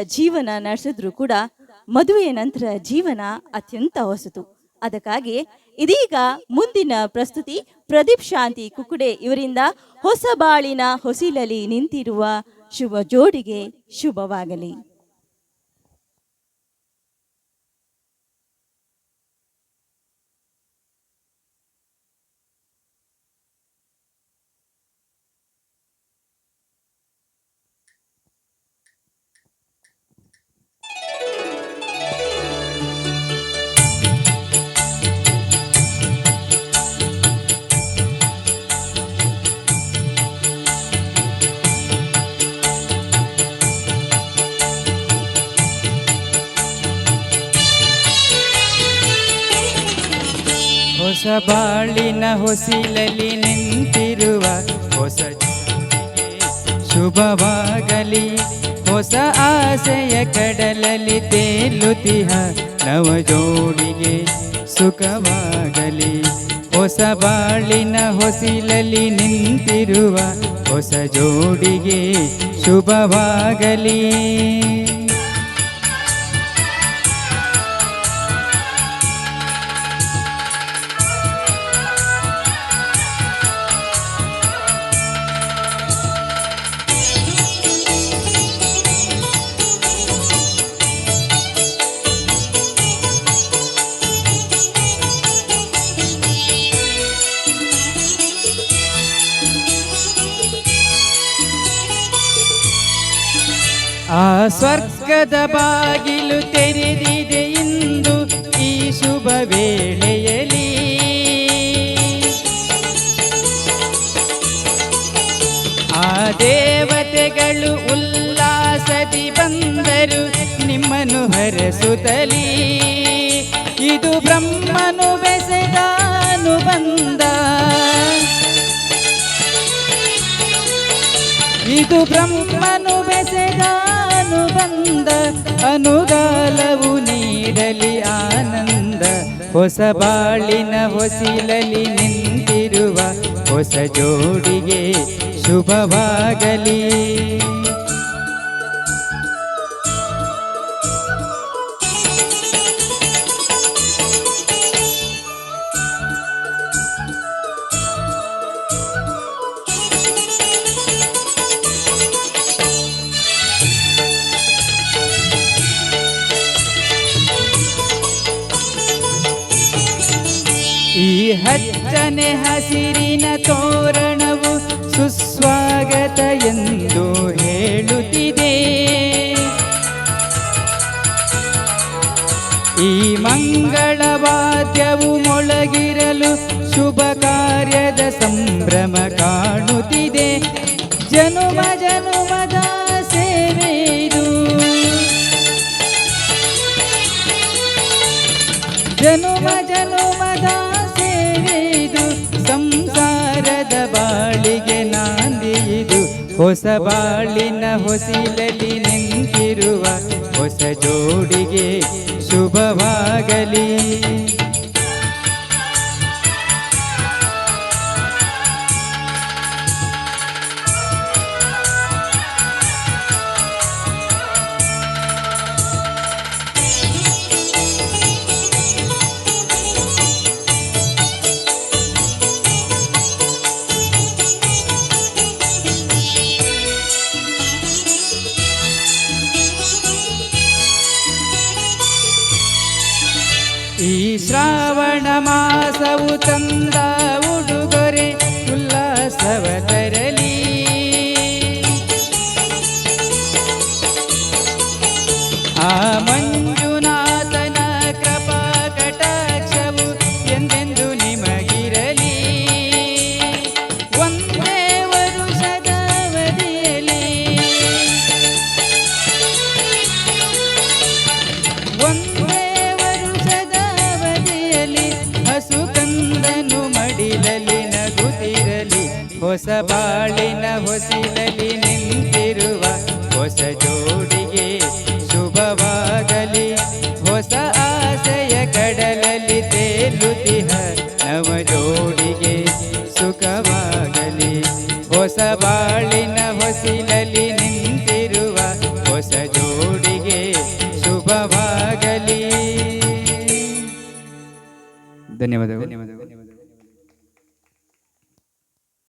ಜೀವನ ನಡೆಸಿದ್ರು ಕೂಡ ಮದುವೆಯ ನಂತರ ಜೀವನ ಅತ್ಯಂತ ಹೊಸತು. ಅದಕ್ಕಾಗಿ ಇದೀಗ ಮುಂದಿನ ಪ್ರಸ್ತುತಿ ಪ್ರದೀಪ್ ಶಾಂತಿ ಕುಕುಡೆ ಇವರಿಂದ ಹೊಸ ಬಾಳಿನ ಹೊಸಿಲಲಿ ನಿಂತಿರುವ ಶುಭ ಜೋಡಿಗೆ ಶುಭವಾಗಲಿ. ಹೊಸ ಬಾಳಿನ ಹೊಸಿಲಲಿ ನಿಂತಿರುವ ಹೊಸ ಶುಭವಾಗಲಿ. ಹೊಸ ಆಸೆಯ ಕಡಲಲ್ಲಿ ತೇಲುತಿಹ ನವ ಜೋಡಿಗೆ ಸುಖವಾಗಲಿ. ಹೊಸ ಬಾಳಿನ ಹೊಸಿಲಲಿ ನಿಂತಿರುವ ಹೊಸ ಜೋಡಿಗೆ ಶುಭವಾಗಲಿ. ಆ ಸ್ವರ್ಗದ ಬಾಗಿಲು ತೆರೆದಿದೆ ಇಂದು ಈ ಶುಭ ವೇಳೆಯಲ್ಲಿ. ಆ ದೇವತೆಗಳು ಉಲ್ಲಾಸದಿ ಬಂದರು ನಿಮ್ಮನ್ನು ಹರಸುತ್ತಲೀ. ಇದು ಬ್ರಹ್ಮನು ಬೆಸೆದಾನು ಬಂದ ಇದು ಬ್ರಹ್ಮನು ಬಂದ ಅನುಗಾಲವು ನೀಡಲಿ ಆನಂದ. ಹೊಸ ಬಾಳಿನ ಹೊಸಿಲಲಿ ನಿಂತಿರುವ ಹೊಸ ಜೋಡಿಗೆ ಶುಭವಾಗಲಿ. ಈ ಹಚ್ಚನೆ ಹಸಿರಿನ ತೋರಣವು ಸುಸ್ವಾಗತ ಎಂದು ಹೇಳುತ್ತಿದೆ. ಈ ಮಂಗಳವಾದ್ಯವು ಮೊಳಗಿರಲು ಶುಭ ಕಾರ್ಯದ ಸಂಭ್ರಮ ಕಾಣುತ್ತಿದೆ. ಜನುಮ ಜನುಮದ ಸೇವೆದು ಜನುಮ ಜನುಮದ ಹೊಸ ಬಾಳಿನ ಹೊಸಿಲಲಿ ನಿಂತಿರುವ ಹೊಸ ಜೋಡಿಗೆ ಶುಭವಾಗಲಿ. ಈ ಶ್ರಾವಣ ಮಾಸವು ತಂದ ಉಡುಗೊರೆ ಉಲ್ಲಾಸವ ತರಲಿ ಹೊಸ ಬಾಳಿನ ಹೊಸಿನಲ್ಲಿ ನಿಂತಿರುವ ಹೊಸ ಜೋಡಿಗೆ ಶುಭವಾಗಲಿ. ಹೊಸ ಆಸೆಯ ಕಡಲಲ್ಲಿ ತೇಲುತಿಹ ನವ ಜೋಡಿಗೆ ಸುಖವಾಗಲಿ. ಹೊಸ ಬಾಳಿನ ಹೊಸಿನಲ್ಲಿ ನಿಂತಿರುವ ಹೊಸ ಜೋಡಿ ಜೋಡಿಗೆ ಶುಭವಾಗಲಿ. ಧನ್ಯವಾದಗಳು.